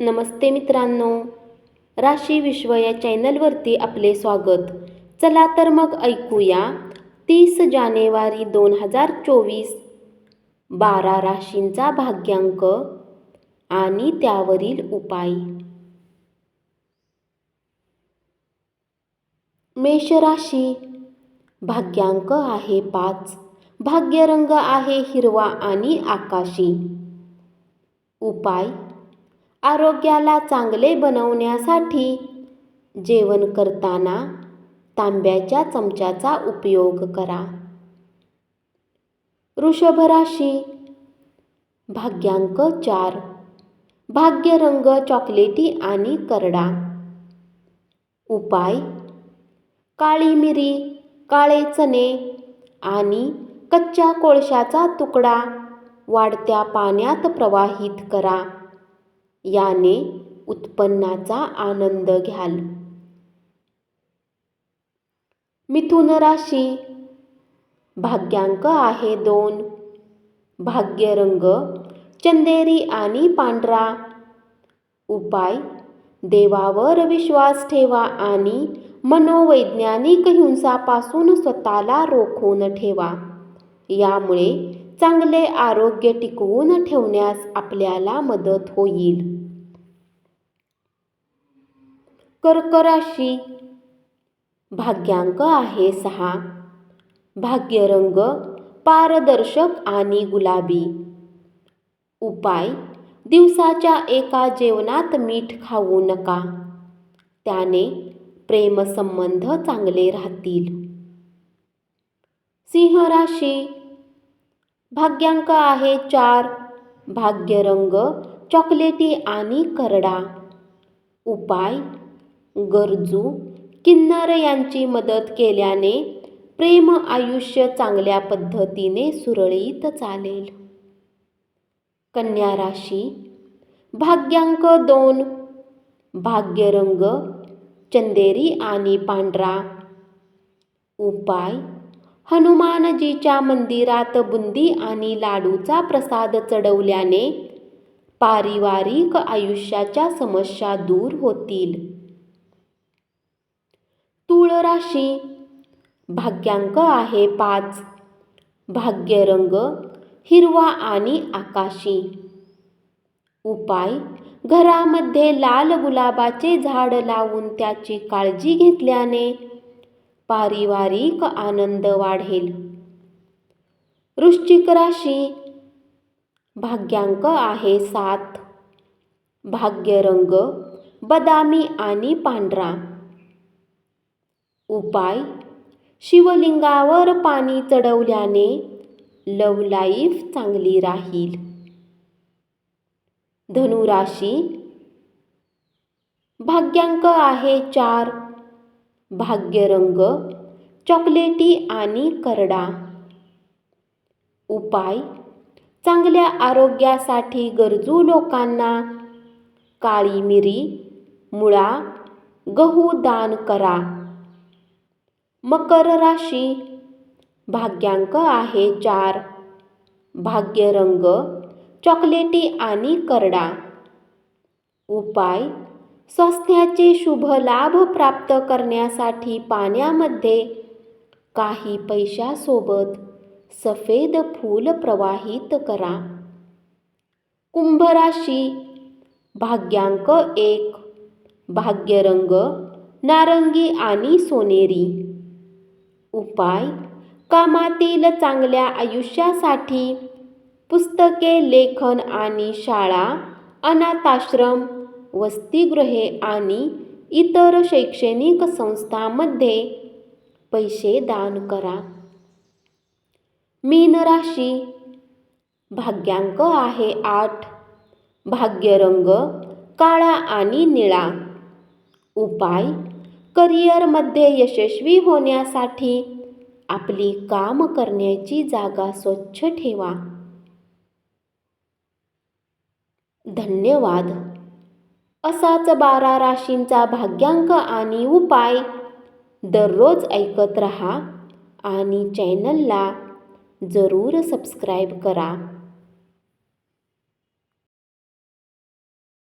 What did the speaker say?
नमस्ते मित्रांनो. राशी विश्व या चॅनलवरती आपले स्वागत. चला तर मग ऐकूया तीस जानेवारी दोन हजार चोवीस बारा राशींचा भाग्यांक आणि त्यावरील उपाय. मेषराशी भाग्यांक आहे पाच भाग्यरंग आहे हिरवा आणि आकाशी. उपाय आरोग्याला चांगले बनवण्यासाठी जेवण करताना तांब्याच्या चमच्याचा उपयोग करा. वृषभराशी भाग्यांक चार. भाग्यरंग चॉकलेटी आणि करडा. उपाय. काळी मिरी काळे चणे आणि कच्च्या कोळशाचा तुकडा वाढत्या पाण्यात प्रवाहित करा. याने उत्पन्नाचा आनंद घ्याल. मिथुन राशी. भाग्यांक आहे दोन. भाग्यरंग चंदेरी आणि पांढरा. उपाय देवावर विश्वास ठेवा आणि मनोवैज्ञानिक हिंसापासून स्वतःला रोखून ठेवा. यामुळे चांगले आरोग्य टिकवून ठेवण्यास आपल्याला मदत होईल. कर्क राशी भाग्यांक आहे सहा. भाग्यरंग पारदर्शक आणि गुलाबी. उपाय दिवसाच्या एका जेवणात मीठ खाऊ नका. त्याने प्रेमसंबंध चांगले राहतील. सिंह राशी भाग्यांक आहे चार भाग्यरंग चॉकलेटी आणि करडा. उपाय गरजू किन्नर यांची मदत केल्याने प्रेम आयुष्य चांगल्या पद्धतीने सुरळीत चालेल. कन्या राशी भाग्यांक दोन भाग्यरंग चंदेरी आणि पांढरा. उपाय हनुमानजीच्या मंदिरात बुंदी आणि लाडूचा प्रसाद चढवल्याने पारिवारिक आयुष्याच्या समस्या दूर होतील. तुळराशी भाग्यांक आहे पाच. भाग्यरंग हिरवा आणि आकाशी. उपाय घरामध्ये लाल गुलाबाचे झाड लावून त्याची काळजी घेतल्याने पारिवारिक आनंद वाढेल. वृश्चिक राशी भाग्यांक आहे सात. भाग्यरंग बदामी आणि पांढरा. उपाय शिवलिंगावर पाणी चढवल्याने लव लाईफ चांगली राहील. धनुराशी भाग्यांक आहे चार. भाग्यरंग चॉकलेटी आणि करडा. उपाय चांगल्या आरोग्यासाठी गरजू लोकांना काळी मिरी मुळा गहू दान करा. मकर राशी भाग्यांक आहे चार. भाग्यरंग चॉकलेटी आणि करडा. उपाय स्वास्थ्याचे शुभ लाभ प्राप्त करण्यासाठी पाण्यामध्ये काही पैशासोबत सफेद फूल प्रवाहित करा. कुंभराशी भाग्यांक एक भाग्यरंग नारंगी आणि सोनेरी. उपाय कामातील चांगल्या आयुष्यासाठी पुस्तके लेखन आणि शाळा अनाथाश्रम वसतिगृहे आणि इतर शैक्षणिक संस्थांमध्ये पैसे दान करा. मीन राशी भाग्यांक आहे आठ. भाग्यरंग काळा आणि निळा. उपाय करिअरमध्ये यशस्वी होण्यासाठी आपली काम करण्याची जागा स्वच्छ ठेवा. धन्यवाद. असाच बारा राशींचा भाग्यांक आणि उपाय दररोज ऐकत रहा आणि चॅनलला जरूर सबस्क्राईब करा.